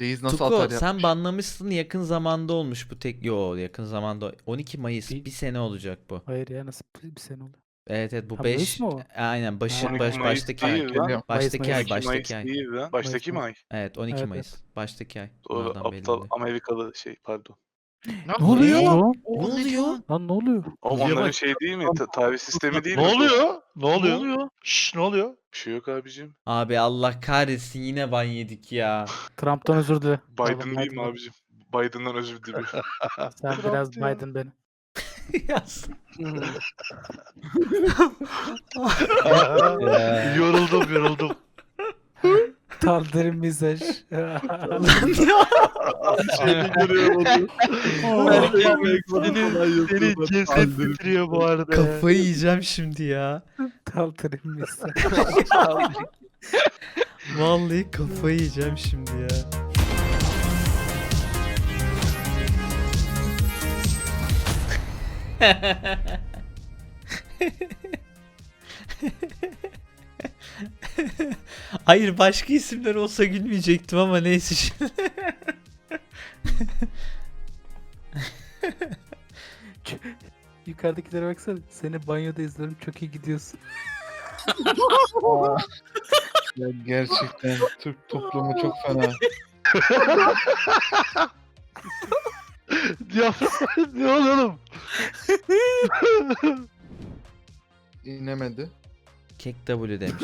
Reis nasıl Tuko atar sen banlamışsın yakın zamanda olmuş bu tek. Yo yakın zamanda 12 Mayıs Bir- bir sene olacak bu. Hayır ya nasıl bir, bir sene oluyor? Evet evet bu Ha, Mayıs 5 mı o? aynen başı baş 12 Mayıs baştaki ay. değil lan. Baştaki Mayıs, ay, Mayıs. baştaki ay. değil lan. Baştaki Mayıs. mi ay? Evet 12 Evet, Mayıs. Baştaki ay. Doğru belli aptal oluyor. Amerikalı şey pardon. Ne oluyor? ne? lan? Ne oluyor? Lan ne oluyor? O onların bak- şey değil mi? Ta- tarih sistemi değil Ne mi? oluyor? Ne oluyor? oluyor? Şşş ne oluyor? Bir şey yok abicim. Abi Allah kahretsin yine ban yedik ya. Trump'tan özür dile. Biden mi Biden'dan. abicim? Biden'dan özür diliyorum. Sen Trump biraz diyor. Biden benim. Yaz. yoruldum yoruldum. Taldırın mizaj. Seni görüyorum Seni, seni ceset bitiriyor bu arada. Kafayı yiyeceğim şimdi ya. Taldırın mizaj. Vallahi kafayı yiyeceğim şimdi ya. Hayır başka isimler olsa gülmeyecektim ama neyse şimdi. Yukarıdakilere baksana. Seni banyoda izliyorum. Çok iyi gidiyorsun. Ya gerçekten Türk toplumu çok fena. Ya ne oluyor oğlum? İnemedi. Kek W demiş.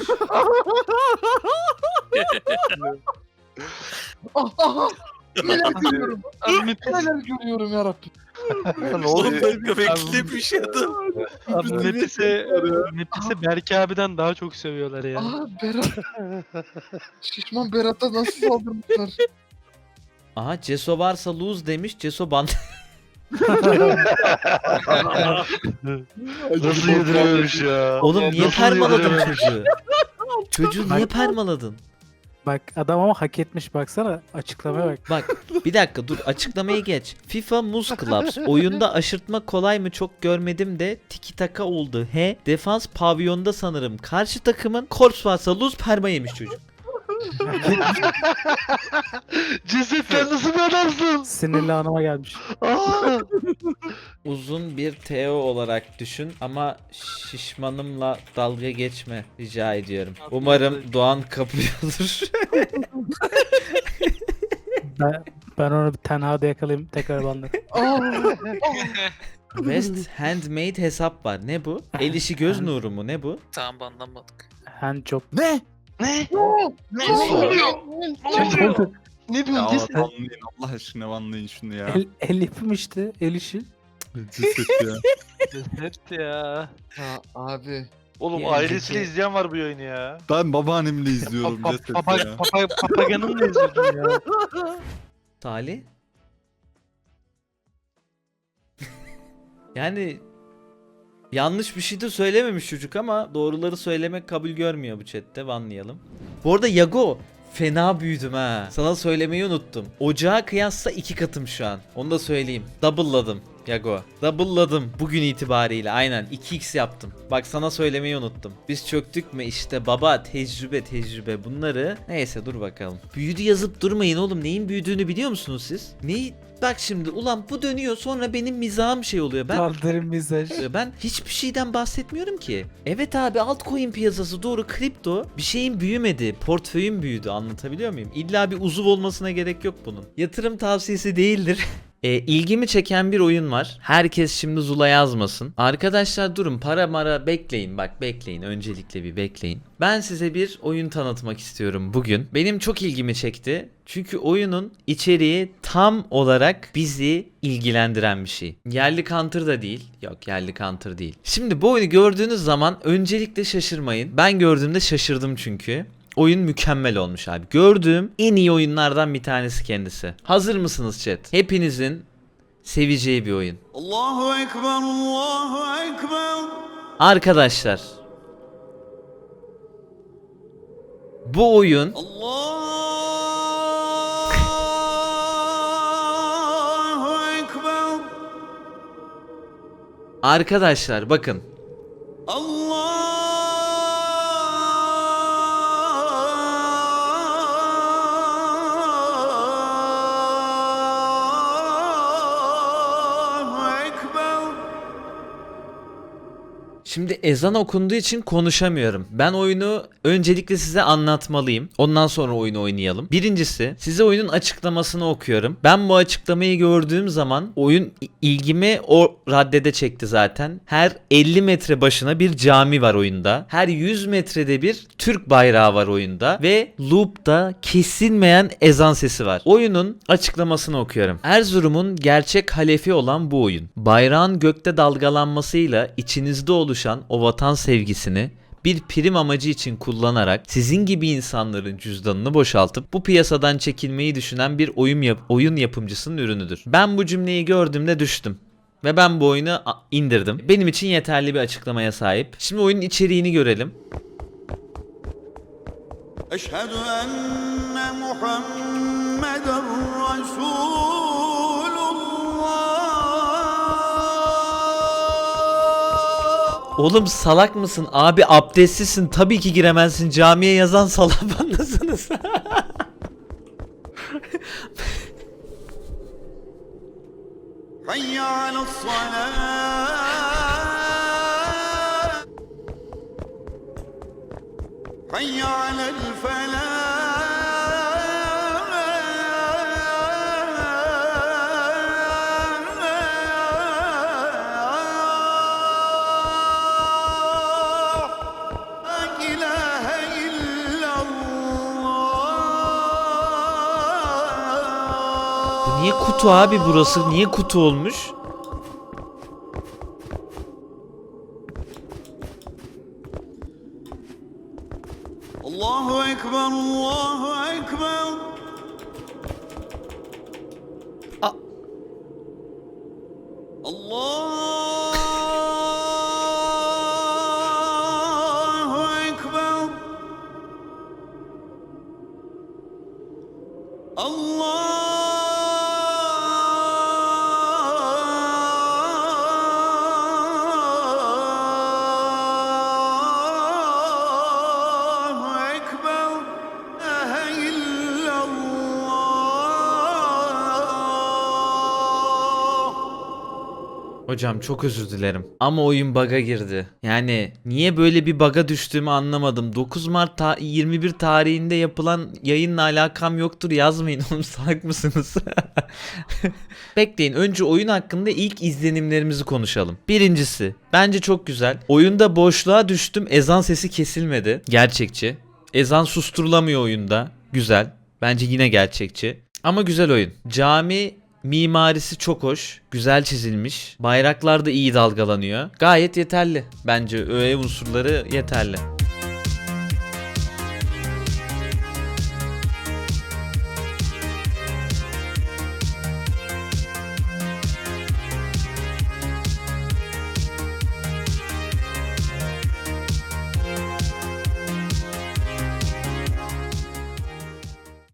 Ah ah ah! Neler görüyorum? Neler görüyorum yarabbim. Ne oluyor? beklemiş adam. Abi Nefise, Nefise Berke abiden daha çok seviyorlar ya. Ah Berat. Şişman Berat'a nasıl saldırmışlar? Aha Ceso varsa lose demiş. Ceso ban. Nasıl yediriyormuş ya? Oğlum niye Nasıl permaladın yediriyormuş? çocuğu? Çocuğu niye permaladın? Bak adam ama hak etmiş baksana. Açıklamaya bak. Bak bir dakika dur açıklamayı geç. FIFA Muz Clubs oyunda aşırtma kolay mı çok görmedim de tiki taka oldu. He defans pavyonda sanırım. Karşı takımın korps varsa lose perma yemiş çocuk. Ceset sen nasıl bir adamsın? Sinirli anıma gelmiş. Aa! Uzun bir TO olarak düşün ama şişmanımla dalga geçme rica ediyorum. Umarım Doğan kapıyordur. Ben, ben onu bir tenhada yakalayayım tekrar. Ah! West Handmade hesap var. Ne bu? El işi göz nuru mu? Ne bu? Tamam banlanmadık. Handjob. Ne? Ne? Ne oluyor? Ne diyorsun Ya ceset? banlayın Allah aşkına banlayın şunu ya. El, el yapım işte. El işi. Ceset ya. Ceset ya. Ya abi. Oğlum Bir ailesiyle önceki- izleyen var bu yayını ya. Ben babaannemle izliyorum Pa- ceset papa- ya. papa- Papaganın izliyordun ya. Salih? yani yanlış bir şey de söylememiş çocuk ama doğruları söylemek kabul görmüyor bu chatte banlayalım. Bu arada Yago fena büyüdüm ha. Sana söylemeyi unuttum. Ocağa kıyasla iki katım şu an. Onu da söyleyeyim. Double'ladım Yago. Double'ladım bugün itibariyle aynen 2x yaptım. Bak sana söylemeyi unuttum. Biz çöktük mü işte baba tecrübe tecrübe bunları. Neyse dur bakalım. Büyüdü yazıp durmayın oğlum neyin büyüdüğünü biliyor musunuz siz? Neyi? Bak şimdi ulan bu dönüyor sonra benim mizahım şey oluyor. Ben Taldırın mizaj. ee, Ben hiçbir şeyden bahsetmiyorum ki. Evet abi altcoin piyasası doğru kripto bir şeyin büyümedi. Portföyün büyüdü anlatabiliyor muyum? İlla bir uzuv olmasına gerek yok bunun. Yatırım tavsiyesi değildir. E, ilgimi çeken bir oyun var. Herkes şimdi Zula yazmasın. Arkadaşlar durun para mara bekleyin bak bekleyin öncelikle bir bekleyin. Ben size bir oyun tanıtmak istiyorum bugün. Benim çok ilgimi çekti. Çünkü oyunun içeriği tam olarak bizi ilgilendiren bir şey. Yerli counter da değil. Yok yerli counter değil. Şimdi bu oyunu gördüğünüz zaman öncelikle şaşırmayın. Ben gördüğümde şaşırdım çünkü. Oyun mükemmel olmuş abi. Gördüğüm en iyi oyunlardan bir tanesi kendisi. Hazır mısınız chat? Hepinizin seveceği bir oyun. Allahu Ekber, Allahu Ekber. Arkadaşlar. Bu oyun Allahu Ekber. arkadaşlar bakın. Şimdi ezan okunduğu için konuşamıyorum. Ben oyunu öncelikle size anlatmalıyım. Ondan sonra oyunu oynayalım. Birincisi size oyunun açıklamasını okuyorum. Ben bu açıklamayı gördüğüm zaman oyun ilgimi o raddede çekti zaten. Her 50 metre başına bir cami var oyunda. Her 100 metrede bir Türk bayrağı var oyunda. Ve loop'ta kesilmeyen ezan sesi var. Oyunun açıklamasını okuyorum. Erzurum'un gerçek halefi olan bu oyun. Bayrağın gökte dalgalanmasıyla içinizde oluşan oluşan o vatan sevgisini bir prim amacı için kullanarak sizin gibi insanların cüzdanını boşaltıp bu piyasadan çekilmeyi düşünen bir oyun, yap oyun yapımcısının ürünüdür. Ben bu cümleyi gördüğümde düştüm. Ve ben bu oyunu indirdim. Benim için yeterli bir açıklamaya sahip. Şimdi oyunun içeriğini görelim. Eşhedü enne Muhammeden Resul Oğlum salak mısın? Abi abdestsizsin. Tabii ki giremezsin. Camiye yazan salak anlasınız. حي على الصلاة حي على الفلاح niye kutu abi burası? Niye kutu olmuş? Allahu Ekber, Allahu Ekber. A Allahu Ekber. Allah Hocam çok özür dilerim. Ama oyun bug'a girdi. Yani niye böyle bir bug'a düştüğümü anlamadım. 9 Mart ta- 21 tarihinde yapılan yayınla alakam yoktur yazmayın oğlum salak mısınız? Bekleyin önce oyun hakkında ilk izlenimlerimizi konuşalım. Birincisi bence çok güzel. Oyunda boşluğa düştüm ezan sesi kesilmedi. Gerçekçi. Ezan susturulamıyor oyunda. Güzel. Bence yine gerçekçi. Ama güzel oyun. Cami mimarisi çok hoş. Güzel çizilmiş. Bayraklar da iyi dalgalanıyor. Gayet yeterli. Bence öğe unsurları yeterli.